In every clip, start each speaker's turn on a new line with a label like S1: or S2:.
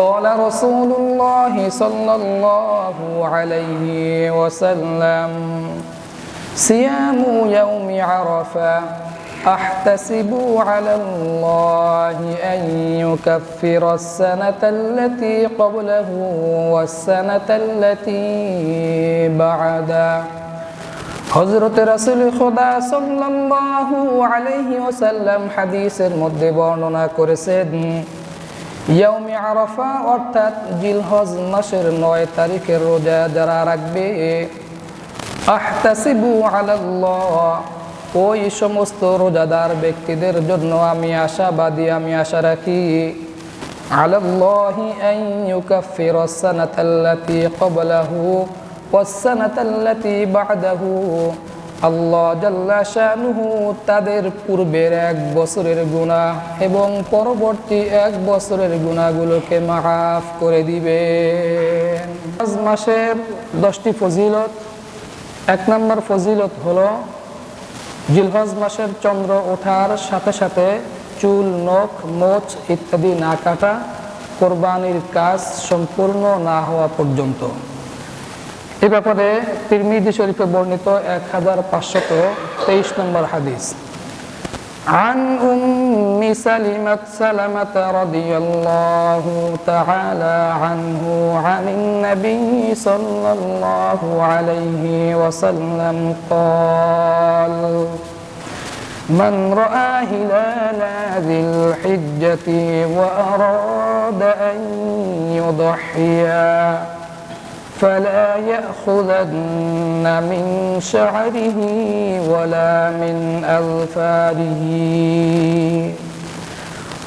S1: قال رسول الله صلى الله عليه وسلم صيام يوم عرفة أحتسب على الله أن يكفر السنة التي قبله والسنة التي بعده হজরত রাসুল খোদা সাল্লাল্লাহু আলাইহি ওয়াসাল্লাম হাদিসের মধ্যে বর্ণনা করেছেন ইয়াউমি আরাফা, অর্থাৎ জিলহজ মাসের নয় তারিখের রোজা যারা রাখবে, আহতাসিবু আলাল্লাহ, ওই সমস্ত রোজাদার ব্যক্তিদের জন্য আমি আশাবাদী, আমি আশা রাখি, আলাল্লাহি আন ইউকাফিরাস সানাতাল্লাতী ক্বাবলাহু ওয়াস-সানাতাল্লাতী বা'দাহু। আল্লাহ জাল্লা শানুহু তাদের পূর্বের এক বছরের গুনাহ এবং পরবর্তী এক বছরের গুনাহগুলোকে মাফ করে দিবেন। আজ মাসের দশটি ফজিলত, এক নম্বর ফজিলত হলো জিলহজ মাসের চন্দ্র ওঠার সাথে সাথে চুল, নখ, মোচ ইত্যাদি না কাটা, কোরবানির কাজ সম্পূর্ণ না হওয়া পর্যন্ত। এ ব্যাপারে তিরমিদি শরীফে বর্ণিত এক হাজার পাঁচশত তেইশ নম্বর হাদিস عن أم سلمة سلمة رضي الله تعالى عنه عن النبي صلى الله عليه وسلم قال من رأى هلال ذي الحجة وأراد أن يضحيا فلا يأخذن من شعره ولا من أظفاره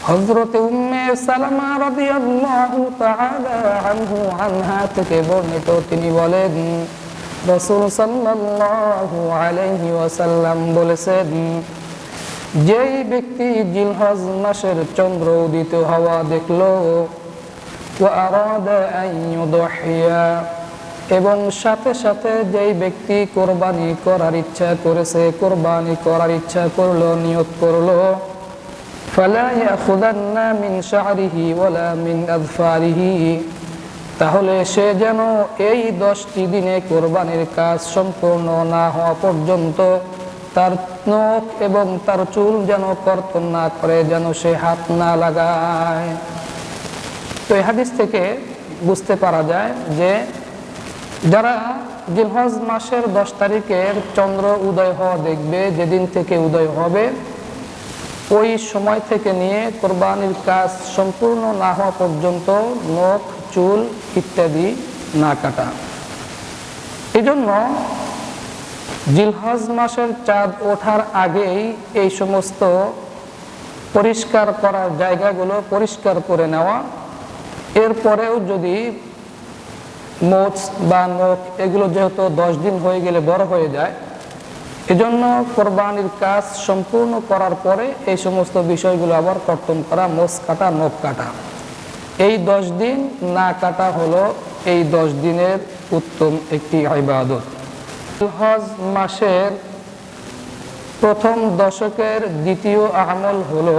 S1: হজরত উম্মে সালামা রাদিয়াল্লাহু তাআলা আনহু আনহা থেকে বর্ণিত তিনি বলেন রাসূল সাল্লাল্লাহু আলাইহি ওয়াসাল্লাম বলেছেন যেই ব্যক্তি জিলহজ মাসের চন্দ্র উদিত হওয়া দেখলো ওয়ারাদা আন ইউদহিয়া এবং সাথে সাথে যেই ব্যক্তি কোরবানি করার ইচ্ছা করেছে, কোরবানি করার ইচ্ছা করল, নিয়ত করল তাহলে সে যেন এই দশটি দিনে কোরবানির কাজ সম্পূর্ণ না হওয়া পর্যন্ত তার নখ এবং তার চুল যেন কর্তন না করে, যেন সে হাত না লাগায়। তো এই হাদিস থেকে বুঝতে পারা যায় যে যারা জিলহজ মাসের দশ তারিখের চন্দ্র উদয় হওয়া দেখবে, যেদিন থেকে উদয় হবে, ওই সময় থেকে নিয়ে কোরবানির কাজ সম্পূর্ণ না হওয়া পর্যন্ত নখ, চুল ইত্যাদি না কাটা। এই জন্য জিলহজ মাসের চাঁদ ওঠার আগেই এই সমস্ত পরিষ্কার করার জায়গাগুলো পরিষ্কার করে নেওয়া। এরপরেও যদি মোচ বা নখ এগুলো যেহেতু দশ দিন হয়ে গেলে বড় হয়ে যায়, এজন্য কোরবানির কাজ সম্পূর্ণ করার পরে এই সমস্ত বিষয়গুলো আবার কর্তন করা মোচ কাটা, নখ কাটা। এই দশ দিন না কাটা হলো এই দশ দিনের উত্তম একটি ইবাদত। হজ মাসের প্রথম দশকের দ্বিতীয় আমল হলো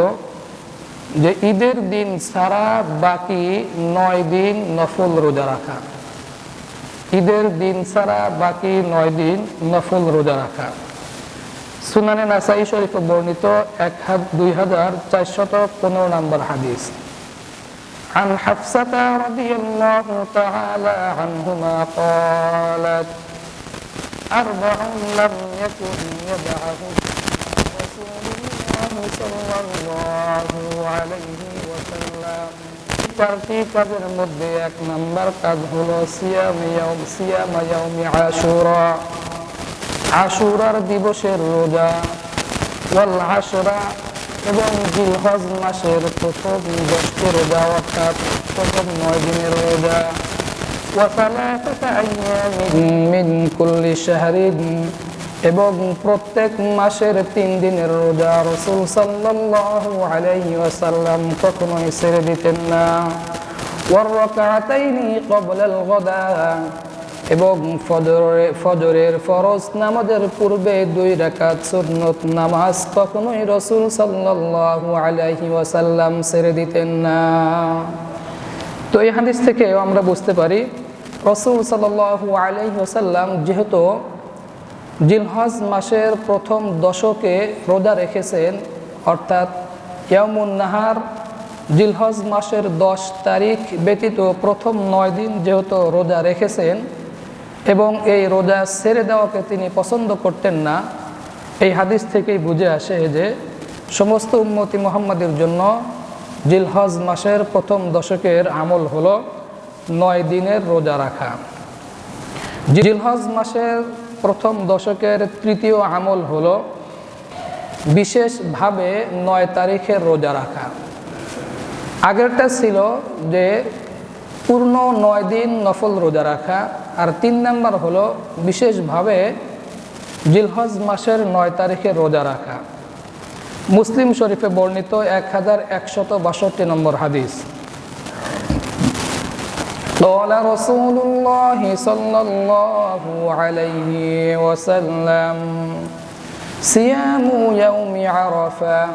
S1: যে ঈদের দিন ছাড়া বাকি নয় দিন নফল রোজা রাখা। ঈদের দিন ছাড়া বাকি নয় দিন নফল রোজা রাখা সুনানে নাসাই শরীফ বর্ণিত এক হাত দুই হাজার চারশত পনেরো নম্বর হাদিস عن حفصة رضي الله تعالى عنهما قالت أربع لم يكن يدعهن رسول الله صلى الله عليه وسلم চারটি কাজের মধ্যে এক নাম্বার কাজ হলো সিয়াম ইয়াউম সিয়াম ইয়াউমি আশুরা আশুরার দিবসের রোজা ওয়াল আশরা এবং জিলহজ মাসের প্রথম দশটি রোজা অর্থাৎ প্রথম নয় দিনের রোজা وثلاثة أيام من كل شهر এবং প্রত্যেক মাসের তিন দিনের রোজা রসুল সাল্লাল্লাহু আলাইহি ওয়াসাল্লাম কখনোই ছেড়ে দিতেন না। ওয়াররাকাতাইনি গাদা। এবং ফজরের ফজরের ফরজ নামাজের পূর্বে দুই রাকাত সুন্নত নামাজ কখনোই রসুল সাল্লাল্লাহু আলাইহি ওয়াসাল্লাম ছেড়ে দিতেন না। তো এই হাদিস থেকেও আমরা বুঝতে পারি, রসুল সাল্লু আলহিহাসাল্লাম যেহেতু জিলহজ মাসের প্রথম দশকে রোজা রেখেছেন, অর্থাৎ ইয়ামুন নাহার, জিলহজ মাসের দশ তারিখ ব্যতীত প্রথম নয় দিন যেহেতু রোজা রেখেছেন এবং এই রোজা ছেড়ে দেওয়াকে তিনি পছন্দ করতেন না, এই হাদিস থেকেই বুঝে আসে যে সমস্ত উম্মতি মোহাম্মদের জন্য জিলহজ মাসের প্রথম দশকের আমল হলো নয় দিনের রোজা রাখা। জিলহজ মাসের প্রথম দশকের তৃতীয় আমল হলো বিশেষভাবে নয় তারিখের রোজা রাখা। আগেরটা ছিল যে পূর্ণ নয় দিন নফল রোজা রাখা আর তিন নম্বর হলো বিশেষভাবে জিলহজ মাসের নয় তারিখে রোজা রাখা। মুসলিম শরীফে বর্ণিত এক হাজার একশত বাষট্টি নম্বর হাদিস। قال رسول الله صلى الله عليه وسلم صيام يوم عرفه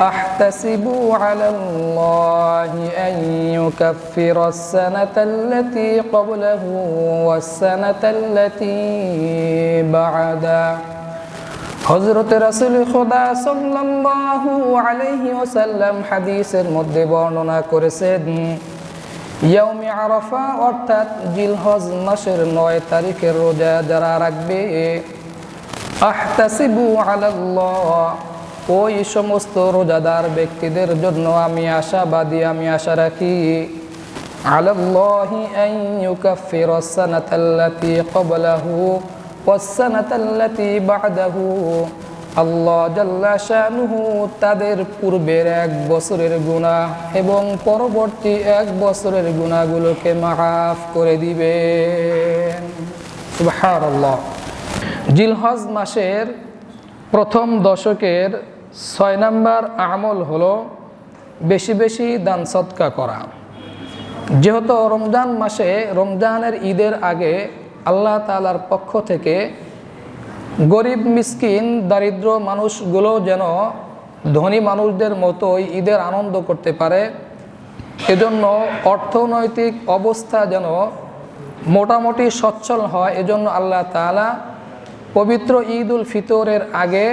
S1: احتسب على الله ان يكفر السنه التي قبله والسنه التي بعده হজরত রাসুল খোদা সাল্লাল্লাহু আলাইহি ওয়াসাল্লাম হাদিসের মধ্যে বর্ণনা করেছেন ইয়াউমি আরাফা, অর্থাৎ জিলহজ মাসের নয় তারিখের রোজা যারা রাখবে, আহতাসিবু আলাল্লাহ, ওই সমস্ত রোজাদার ব্যক্তিদের জন্য আমি আশাবাদী, আমি আশা রাখি, আলাল্লাহি আন ইউকাফিরাস সানাতাল্লাতী ক্বাবলাহু ওয়াসসানাতাল্লাতী বা'দাহু। আল্লাহ জাল্লা শানুহু তাদের পূর্বের এক বছরের গুনাহ এবং পরবর্তী এক বছরের গুনাহগুলোকে মাফ করে সুবহানাল্লাহ। জিলহজ মাসের প্রথম দশকের ছয় নাম্বার আমল হলো বেশি বেশি দান সৎকা করা। যেহেতু রমজান মাসে রমজানের ঈদের আগে আল্লাহ তালার পক্ষ থেকে গরিব, মিসকিন, দারিদ্র মানুষগুলো যেন ধনী মানুষদের মতোই ঈদের আনন্দ করতে পারে। এজন্য অর্থনৈতিক অবস্থা যেন মোটামুটি সচ্ছল হয়। এজন্য আল্লাহ তালা পবিত্র ঈদ উল ফিতরের আগে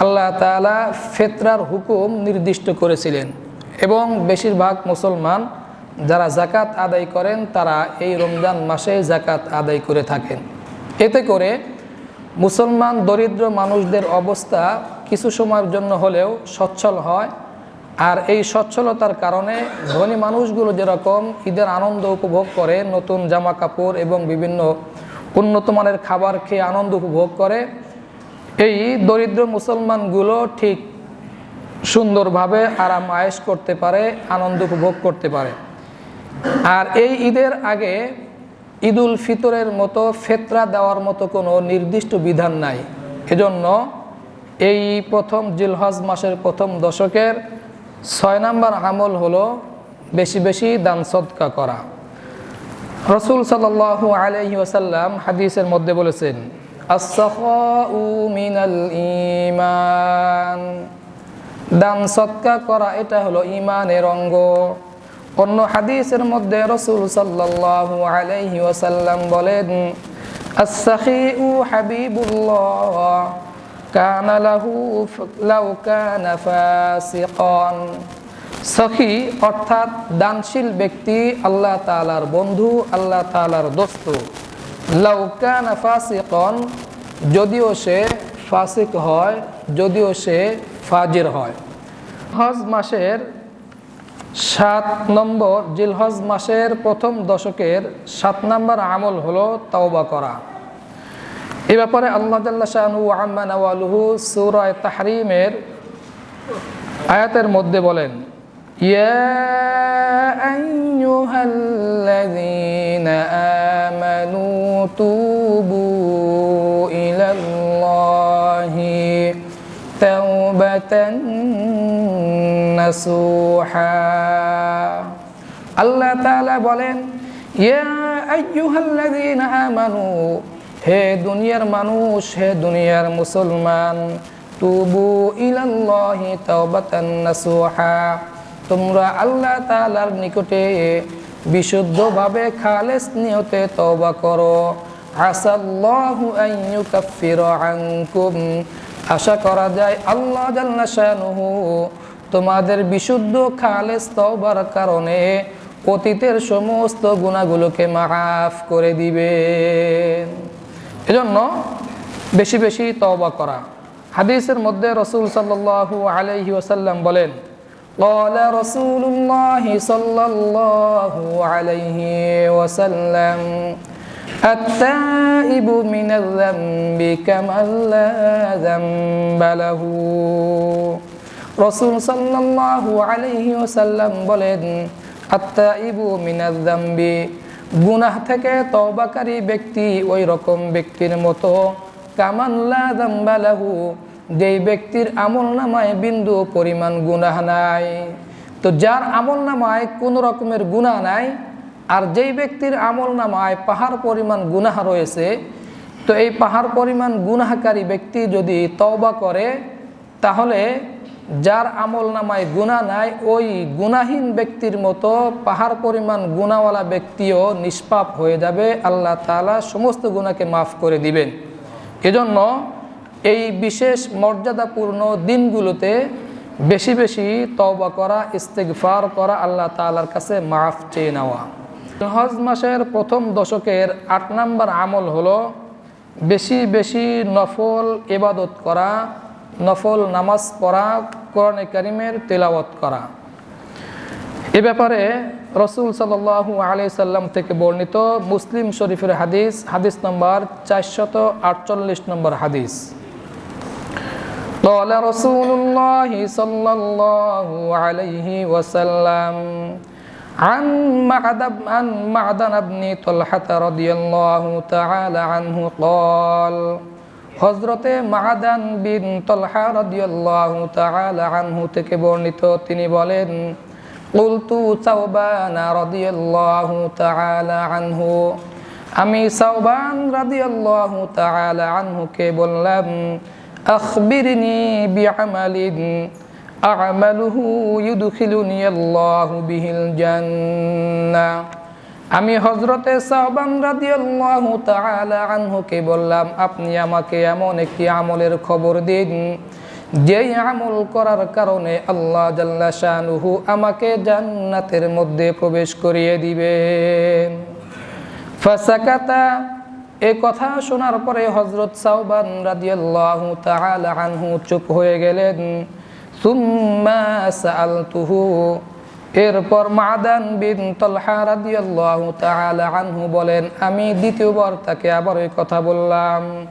S1: আল্লাহ তালা ফেতরার হুকুম নির্দিষ্ট করেছিলেন এবং বেশিরভাগ মুসলমান যারা জাকাত আদায় করেন তারা এই রমজান মাসে জাকাত আদায় করে থাকেন। এতে করে মুসলমান দরিদ্র মানুষদের অবস্থা কিছু সময়ের জন্য হলেও সচ্ছল হয়। আর এই সচ্ছলতার কারণে ধনী মানুষগুলো যেরকম ঈদের আনন্দ উপভোগ করে, নতুন জামা কাপড় এবং বিভিন্ন উন্নত মানের খাবার খেয়ে আনন্দ উপভোগ করে, এই দরিদ্র মুসলমানগুলো ঠিক সুন্দরভাবে আরাম আয়েস করতে পারে, আনন্দ উপভোগ করতে পারে। আর এই ঈদের আগে ঈদুল ফিতরের মতো ফেতরা দেওয়ার মতো কোনো নির্দিষ্ট বিধান নাই। এজন্য এই প্রথম জিলহজ মাসের প্রথম দশকের ছয় নম্বর আমল হলো বেশি বেশি দান সদকা করা। রসুল সাল্লাল্লাহু আলাইহি ওয়াসাল্লাম হাদিসের মধ্যে বলেছেন দান সৎকা করা এটা হলো ইমানের অঙ্গ। অন্য হাদিসের মধ্যে রসুল সাল্লাল্লাহু আলাইহি ওয়াসাল্লাম বলেন, আস-সাখিউ হাবিবুল্লাহ কানা লাহু লাউ কানা ফাসিকান। সখী অর্থাৎ দানশীল ব্যক্তি আল্লাহ তাআলার বন্ধু, আল্লাহ তাআলার দোস্ত। লাউ কানা ফাসিকান, যদিও সে ফাসিক হয়, যদিও সে ফাজির হয়। হজ মাসের সাত নম্বর জিলহজ মাসের প্রথম দশকের সাত নম্বর আমল হলো তাওবা করা। এ ব্যাপারে আল্লাহ শাহু আহমান আওয়ালুহু সুরায় তাহরিমের আয়াতের মধ্যে বলেন يا নসুহা আল্লাহ তালা বলেন, ইয়া আইয়ুহাল্লাযীনা আমানু, হে দুনিয়ার মানুষ, হে দুনিয়ার মুসলমান, তুবু ইলাল্লাহি তাওবাতান নাসুহা তোমরা আল্লাহ তাআলার নিকটে বিশুদ্ধভাবে খালেস নিয়তে তওবা করো। আসাল্লাহু আন ইউকাফিরা আনকুম। আশা করা যায় আল্লাহ জাল্লা শানুহু তোমাদের বিশুদ্ধ খালেস তওবার কারণে অতীতের সমস্ত গুণাগুলোকে মাফ করে দিবেন এজন্য বেশি বেশি তওবা করা হাদিসের মধ্যে রসুল সাল্লাল্লাহু আলাইহি ওয়াসাল্লাম বলেন قال رسول الله صلى الله عليه وسلم التائب من الذنب كمن لا ذنب له রসুল আলাইহি ওয়াসাল্লাম বলেন, আত্তাইবু মিনাজ যামবি গুনাহ থেকে তওবাকারী ব্যক্তি ওই রকম ব্যক্তির মতো, কামান লা লাহু। যেই ব্যক্তির আমল নামায় বিন্দু পরিমাণ গুনাহ নাই। তো যার আমল নামায় কোনো রকমের গুনাহ নাই, আর যেই ব্যক্তির আমল নামায় পাহাড় পরিমাণ গুনাহ রয়েছে, তো এই পাহাড় পরিমাণ গুনাহকারী ব্যক্তি যদি তওবা করে, তাহলে যার আমল নামায় গুণা নাই, ওই গুণাহীন ব্যক্তির মতো পাহাড় পরিমাণ গুণাওয়ালা ব্যক্তিও নিষ্পাপ হয়ে যাবে। আল্লাহ তালা সমস্ত গুণাকে মাফ করে দিবেন। এজন্য এই বিশেষ মর্যাদাপূর্ণ দিনগুলোতে বেশি বেশি তওবা করা, ইস্তেগফার করা আল্লাহ তালার কাছে মাফ চেয়ে নেওয়া। হজ মাসের প্রথম দশকের আট নম্বর আমল হলো বেশি বেশি নফল এবাদত করা, নফল নামাজ পড়া কোরআনে করিমের তেলাওয়াত করা এ ব্যাপারে রসুল সাল্লু আলি সাল্লাম থেকে বর্ণিত মুসলিম শরীফের হাদিস হাদিস নম্বর চারশত আটচল্লিশ নম্বর হাদিস قال رسول الله صلى الله عليه وسلم عن معدن عن معدن بن طلحة رضي الله تعالى عنه قال হজরতে মাহাদান বিন তলহা রাদিয়াল্লাহু তাআলা আনহু থেকে বর্ণিত, তিনি বলেন, কুলতু সাওবানা রাদিয়াল্লাহু তাআলা আনহু। আমি সাওবান রাদিয়াল্লাহু তাআলা আনহুকে বললাম, আখবিরনি বিআমালিন, আ'মালুহু ইউদখিলুনি আল্লাহু বিহিল জান্নাহ। আমি হজরতে আনহুকে বললাম, আপনি আমাকে এমন একটি আমলের খবর দিন, যেই আমল করার কারণে আল্লাহ জাল্লা শানুহু আমাকে জান্নাতের মধ্যে প্রবেশ করিয়ে দিবেন। ফাসাকাতা, এ কথা শোনার পরে হজরত সাহবান রাদিয়াল্লাহু তাআলা আনহু চুপ হয়ে গেলেন। সুম্মা সাআলতুহু এরপর মাদান বিন তলহা রাদিয়াল্লাহু তাআলা আনহু বলেন, আমি দ্বিতীয়বার তাকে আবার ওই কথা বললাম।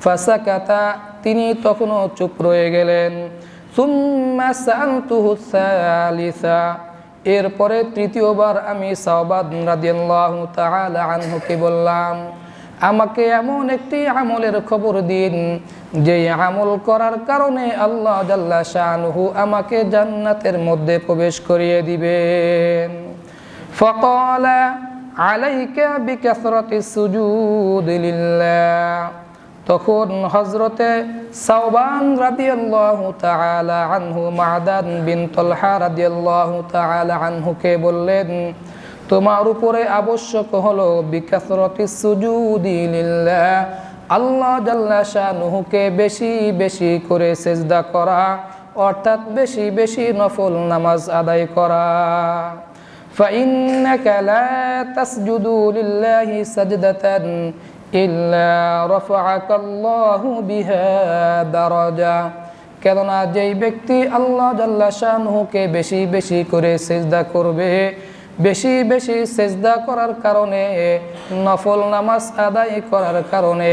S1: ফাসাকাতা, তিনি তখনও চুপ রয়ে গেলেন। সুম্মা সাআলতুহু সালিসা, এরপরে তৃতীয়বার আমি সাওবাদ রাদিয়াল্লাহু তাআলা আনহুকে বললাম আমাকে এমন একটি আমলের খবর দিন যে আমল করার কারণে আল্লাহ জাল্লা শাহু আমাকে জান্নাতের মধ্যে প্রবেশ করিয়ে দিবেন। ফকলা আলাইকা বিকাসরতে সুজুদ তখন হজরতে সাওবান রাদিয়াল্লাহু তাআলা আনহু মাদান বিন তলহা রাদিয়াল্লাহু তাআলা আনহুকে বললেন তোমার উপরে আবশ্যক হলো বিকাসরতি সুজুদি লিল্লাহ আল্লাহ জাল্লা শাহনুহুকে বেশি বেশি করে সেজদা করা অর্থাৎ বেশি বেশি নফল নামাজ আদায় করা فإنك لا تسجد لله سجدة إلا رفعك الله بها درجة কেননা যেই ব্যক্তি আল্লাহ জাল্লা শাহনুহুকে বেশি বেশি করে সেজদা করবে বেশি বেশি সেজদা করার কারণে নফল নামাজ আদায় করার কারণে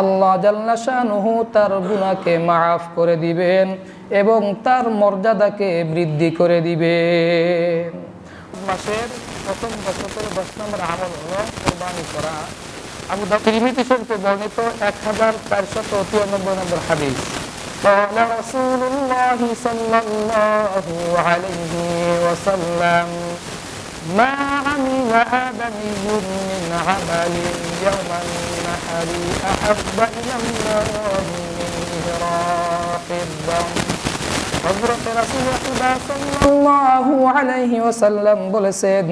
S1: আল্লাহ জাল্লাশানুহু তার গুণাকে মাফ করে দিবেন এবং তার মর্যাদাকে বৃদ্ধি করে দিবেন মাসের প্রথম বছরের দশ নম্বর আমল হল কোরবানি করা আবু তিরমিতি শরীফে বর্ণিত এক হাজার চারশত তিরানব্বই নম্বর হাদিস قال رسول الله صلى الله عليه وسلم ما عمل آدمي من عمل يوم النحر أحب إلى الله من إهراق الدم হজরত রাসূলুল্লাহ সাল্লাল্লাহু আলাইহি ওয়াসাল্লাম বলেছেন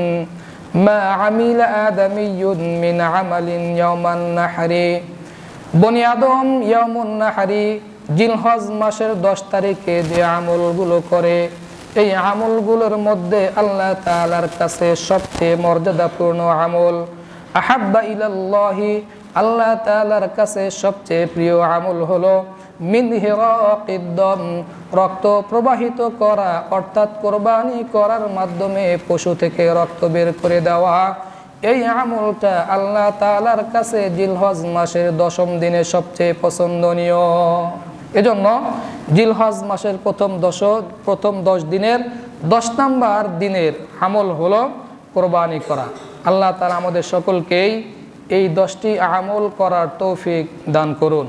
S1: মা আমিল আদমিয়ুন মিন আমালিন ইয়াওমান নাহরি বনি আদম ইয়ামুন নাহারি জিলহজ মাসের দশ তারিখে যে আমলগুলো করে এই আমলগুলোর মধ্যে আল্লাহ তালার কাছে সবচেয়ে মর্যাদাপূর্ণ আমল আহাব্বা ইলাল্লাহি, আল্লাহ তাআলার কাছে সবচেয়ে প্রিয় আমল হলো মিন রক্ত প্রবাহিত করা, অর্থাৎ কোরবানি করার মাধ্যমে পশু থেকে রক্ত বের করে দেওয়া। এই আমলটা আল্লাহ তাআলার কাছে জিলহজ মাসের দশম দিনে সবচেয়ে পছন্দনীয়। এজন্য জিলহজ মাসের প্রথম দশ প্রথম দশ দিনের, দশ নম্বর দিনের আমল হলো কোরবানি করা। আল্লাহ তারা আমাদের সকলকেই এই দশটি আমল করার তৌফিক দান করুন।